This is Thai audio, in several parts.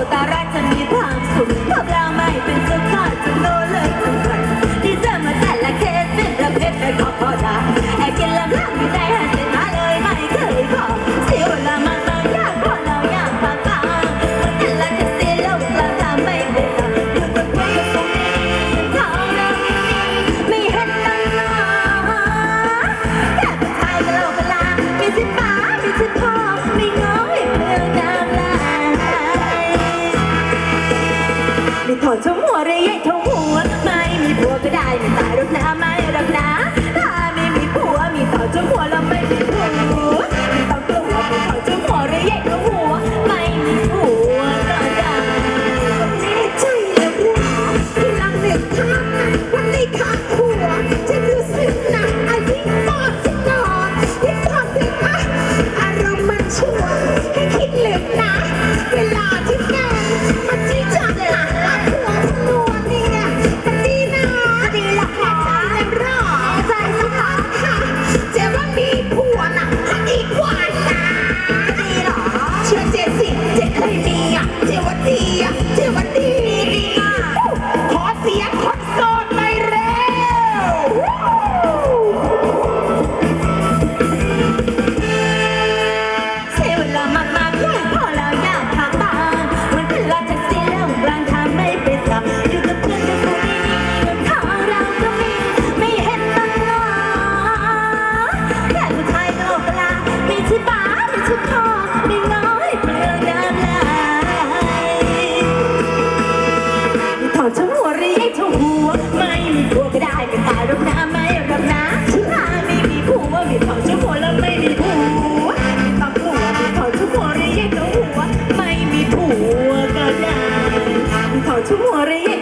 votar ได้อดชมหัวเรยยชม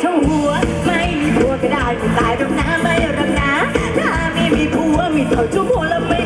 ้าหัว ไม่มีผัวก็ได้ไม่ตายตรงน้ำไม่รักนะถ้าไม่มีผัวมีเธอจุ๊บหัวละเ